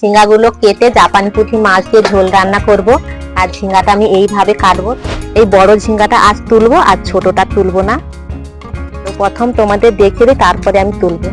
ঝিঙ্গাগুলো কেটে জাপানি পুঁটি মাছ দিয়ে ঝোল রান্না করব। আর ঝিঙ্গাটা আমি এইভাবে কাটবো। এই বড় ঝিঙ্গাটা আজ তুলবো আর ছোটটা তুলবো না। তো প্রথম তোমাদের দেখে দিই তারপরে আমি তুলবো।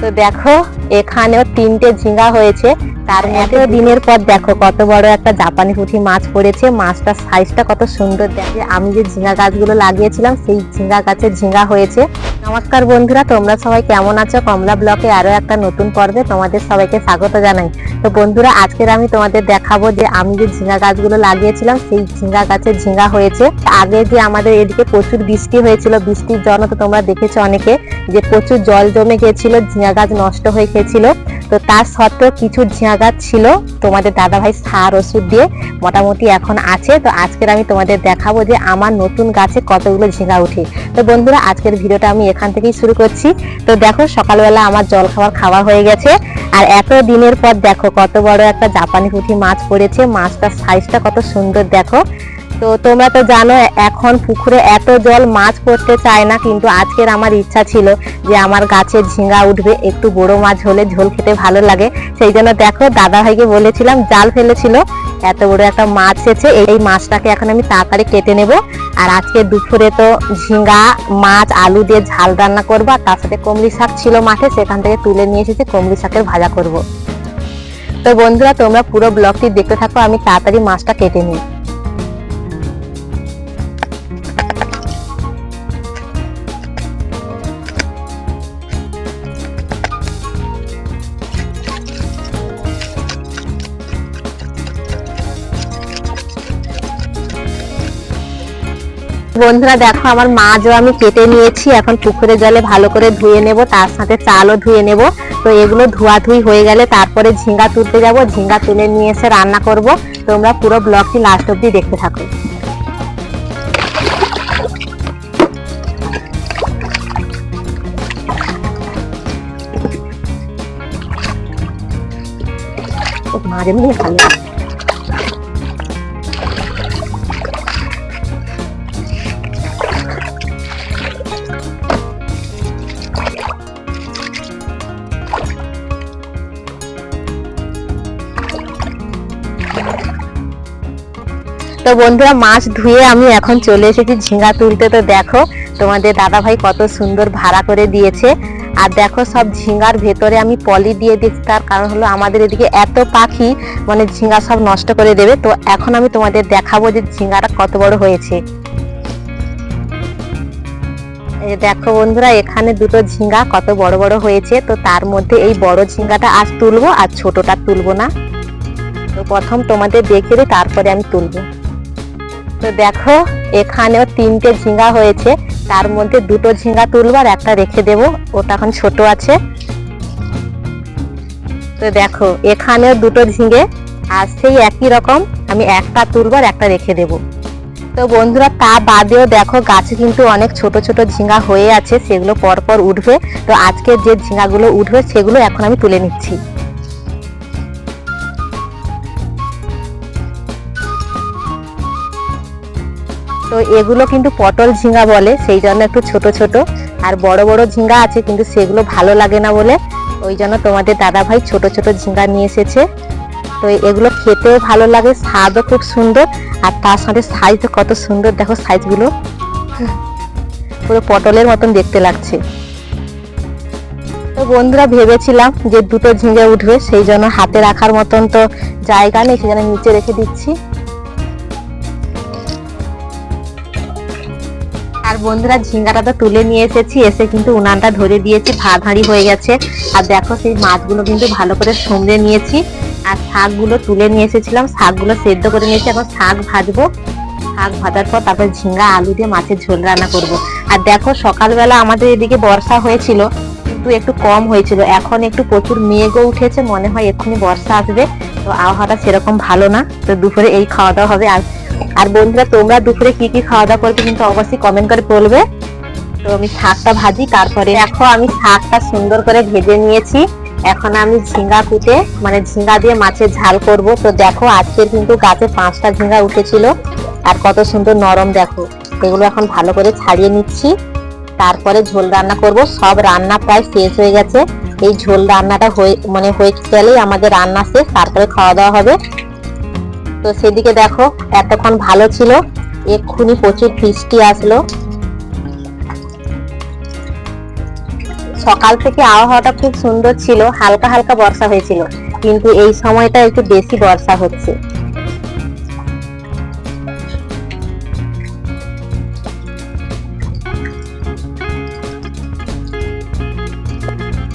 তো দেখো এখানেও তিনটে ঝিঙ্গা হয়েছে। তার মধ্যে দিনের পর দেখো কত বড় একটা জাপানি পুঁটি মাছ পড়েছে। মাছটার সাইজটা কত সুন্দর দেখে। আমি যে ঝিঙ্গা গাছগুলো লাগিয়েছিলাম সেই ঝিঙ্গা গাছের ঝিঙ্গা হয়েছে। নমস্কার বন্ধুরা, তোমরা সবাই কেমন আছো? কমলা ব্লকে আরও একটা নতুন পর্বে তোমাদের সবাইকে স্বাগত জানাই। তো বন্ধুরা, আজকের আমি তোমাদের দেখাবো যে আমি যে ঝিঙ্গা গাছগুলো লাগিয়েছিলাম, সেই ঝিঙ্গা গাছের ঝিঙ্গা হয়েছে। আগে যে আমাদের এদিকে প্রচুর বৃষ্টি হয়েছিল, বৃষ্টির জন্য তো তোমরা দেখেছ অনেকে যে প্রচুর জল জমে গেছিল ঝিঙ্গা গাছ নষ্ট হয়ে গেছিল তো তার সত্ত্বেও কিছু ঝিঙা গাছ ছিল, তোমাদের দাদা ভাই সার ওষুধ দিয়ে মোটামুটি এখন আছে। তো আজকের আমি তোমাদের দেখাবো যে আমার নতুন গাছে কতগুলো ঝিঙা উঠে। তো বন্ধুরা, আজকের ভিডিওটা আমি এখান থেকেই শুরু করছি। তো দেখো, সকালবেলা আমার জল খাবার খাওয়া হয়ে গেছে। আর এত দিনের পর দেখো, কত বড় একটা জাপানি পুঁটি মাছ পড়েছে। মাছটার সাইজটা কত সুন্দর, দেখো। তো তোমরা তো জানো, এখন পুকুরে এত জল মাছ পড়তে চায় না, কিন্তু আজকের আমার ইচ্ছা ছিল যে আমার গাছে ঝিঙ্গা উঠবে, একটু বড় মাছ হলে ঝোল খেতে ভালো লাগে। সেই জন্য দেখো দাদা ভাইকে বলেছিলাম, জাল ফেলেছিল। এত বড় একটা মাছ এসেছে। এই মাছটাকে এখন আমি তাড়াতাড়ি কেটে নেব। আর আজকে দুপুরে তো ঝিঙ্গা, মাছ, আলু দিয়ে ঝাল রান্না করব, আর তার সাথে কমলি শাক ছিল মাঠে, সেখান থেকে তুলে নিয়ে এসেছি, কমলি শাকের ভাজা করব। তো বন্ধুরা, তোমরা পুরো ব্লগটি দেখতে থাকো, আমি তাড়াতাড়ি মাছটা কেটে নিই। বন্ধুরা দেখো, আমার মা মাছও আমি কেটে নিয়েছি। এখন পুকুরে জলে ভালো করে ধুয়ে নেব, তার সাথে চালও ধুয়ে নেব। তো এগুলো ধোয়া ধুই হয়ে গেলে তারপরে ঝিঙ্গা তুলতে যাব। ঝিঙ্গা তুলে নিয়ে এসে রান্না করব। তোমরা পুরো ব্লগটি লাস্ট অব্দি দেখতে থাকো। মাঝে মাঝে ভালো তো বন্ধুরা, মাছ ধুয়ে আমি এখন চলে এসেছি ঝিঙ্গা তুলতে। তো দেখো, তোমাদের দাদা ভাই কত সুন্দর ভাড়া করে দিয়েছে। আর দেখো, সব ঝিঙ্গার ভেতরে আমি পলি দিয়ে দিচ্ছি। তার কারণ হলো, আমাদের এদিকে এত পাখি মানে ঝিঙ্গা সব নষ্ট করে দেবে। তো এখন আমি তোমাদের দেখাবো যে ঝিঙ্গাটা কত বড় হয়েছে। দেখো বন্ধুরা, এখানে দুটো ঝিঙ্গা কত বড় বড় হয়েছে। তো তার মধ্যে এই বড় ঝিঙ্গাটা আজ তুলবো, আর ছোটটা তুলবো না। তো প্রথম তোমাদের দেখে দিই, তারপরে আমি তুলবো। তো দেখো, এখানেও তিনটে ঝিঙ্গা হয়েছে। তার মধ্যে দুটো ঝিঙ্গা তুলবার, একটা রেখে দেবো। ওটা এখন ছোট আছে। তো দেখো, এখানেও দুটো ঝিঙে আর সেই একই রকম আমি একটা তুলবার, একটা রেখে দেবো। তো বন্ধুরা, তা বাদেও দেখো, গাছে কিন্তু অনেক ছোট ছোট ঝিঙ্গা হয়ে আছে। সেগুলো পরপর উঠবে। তো আজকে যে ঝিঙ্গাগুলো উঠবে, সেগুলো এখন আমি তুলে নিচ্ছি। তো এগুলো কিন্তু পটল ঝিঙ্গা বলে, সেই জন্য একটু ছোট ছোট। আর বড় বড় ঝিঙ্গা আছে, কিন্তু সেগুলো ভালো লাগে না বলে। ওই জন্য তোমাদের দাদা ভাই ছোট ছোট ঝিঙ্গা নিয়ে এসেছে। তো এগুলো খেতেও ভালো লাগে, স্বাদও খুব সুন্দর। আর তার সাথে সাইজ কত সুন্দর, দেখো সাইজগুলো পুরো পটলের মতন দেখতে লাগছে। তো বন্ধুরা ভেবেছিলাম যে দুটো ঝিঙ্গে উঠবে, সেই জন্য হাতে রাখার মতন তো জায়গা নেই জন্য নিচে রেখে দিচ্ছি। আর বন্ধুরা ঝিঙ্গাটা তো তুলে নিয়ে এসেছি, এসে কিন্তু উনানটা ধরে দিয়েছি ভাত হাঁড়ি হয়ে গেছে। আর দেখো সেই মাছগুলো কিন্তু ভালো করে সমড়ে নিয়েছি। আর শাকগুলো তুলে নিয়ে এসেছিলাম, শাকগুলো সেদ্ধ করে নিয়েছি। এখন শাক ভাজবো। শাক ভাজার পর তারপর ঝিঙ্গা, আলু দিয়ে মাছের ঝোল রান্না করব। আর দেখো সকালবেলা আমাদের এদিকে বর্ষা হয়েছিল, কিন্তু একটু কম হয়েছিল। এখন একটু প্রচুর মেঘও উঠেছে, মনে হয় এক্ষুনি বর্ষা আসবে। তো আবহাওয়াটা সেরকম ভালো না। তো দুপুরে এই খাওয়া দাওয়া হবে। আর আর বন্ধুরা, তোমরা দুপুরে কি কি খাওয়া দাওয়া করবে কিন্তু অবশ্যই কমেন্ট করে বলবে। তো আমি শাকটা ভাজি, তারপরে দেখো আমি শাকটা সুন্দর করে ভেজে নিয়েছি। এখন আমি ঝিঙ্গা কুটে মানে ঝিঙ্গা দিয়ে মাছের ঝাল করব। তো দেখো, আজকের কিন্তু গাছে পাঁচটা ঝিঙ্গা উঠেছিল। আর কত সুন্দর নরম দেখো। এগুলো এখন ভালো করে ছাড়িয়ে নিচ্ছি। তারপরে ঝোল রান্না করব। সব রান্না প্রায় শেষ হয়ে গেছে। এই ঝোল রান্নাটা হয়ে মানে হয়ে গেলেই আমাদের রান্না শেষ। তারপরে খাওয়া দাওয়া হবে। তো সেদিকে দেখো, এতক্ষণ ভালো ছিল। এক্ষুনি প্রচুর বৃষ্টি আসলো। সকাল থেকে আবহাওয়াটা খুব সুন্দর ছিল, হালকা হালকা বর্ষা হয়েছিল, কিন্তু এই সময়টা একটু বেশি বর্ষা হচ্ছে।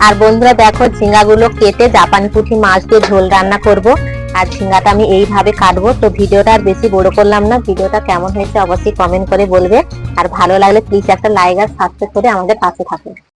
আর বন্ধুরা দেখো, ঝিঙ্গাগুলো কেটে জাপানি পুঁটি মাছ দিয়ে ঝোল রান্না করব। আর ঝিঙ্গাটা আমি এইভাবে কাটবো। তো ভিডিওটা আর বেশি বড় করলাম না। ভিডিওটা কেমন হয়েছে অবশ্যই কমেন্ট করে বলবে। আর ভালো লাগলে প্লিজ একটা লাইক আর সাবস্ক্রাইব করে আমাদের পাশে থাকুন।